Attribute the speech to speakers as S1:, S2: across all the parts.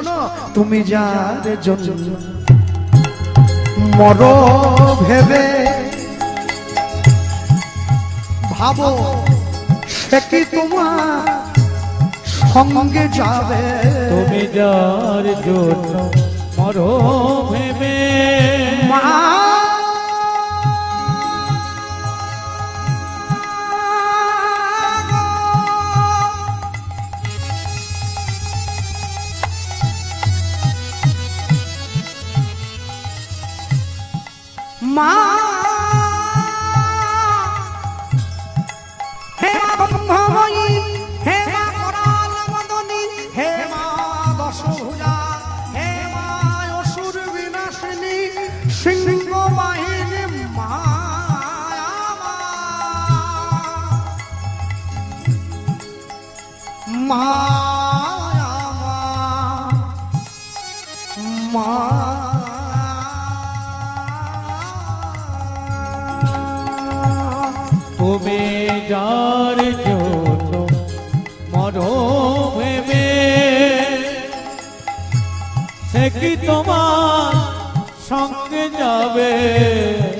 S1: শোনো তুমি যার জন্য মর ভেবে ভাবো সে কি তোমার সঙ্গে যাবে?
S2: তুমি যার জন্য মর ভেবে
S1: মা মা! হে মা ব্রহ্মময়ী হে মা করাল মদনী, হে মা দশভুজা হে মা অসুর বিনাশিনী, সিংহ বাহিনী মায়া মা মা
S2: তুমি যার জন্য মরো ভেবে সে কি তোমার সঙ্গে যাবে?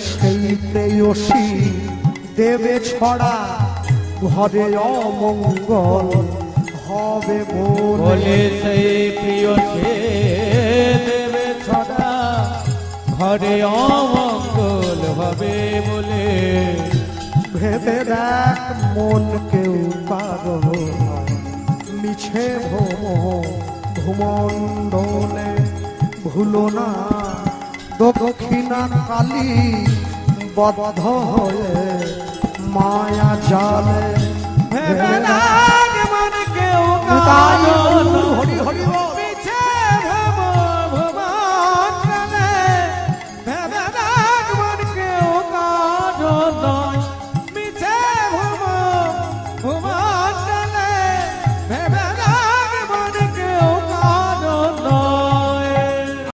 S1: সেই প্রেয়সী দেবে ছড়া ঘরে অমঙ্গল হবে বলে।
S2: সেই প্রিয় সে দেবে ছড়া ঘরে অমঙ্গল হবে বলে।
S1: ভেবে দেখ, মন কেউ পাগল। মিছে ভ্রম ভূমণ্ডলে ভুলো না দক্ষিণা কালী বদ্ধ হয়ে মায়া জালে ভেবে দেখ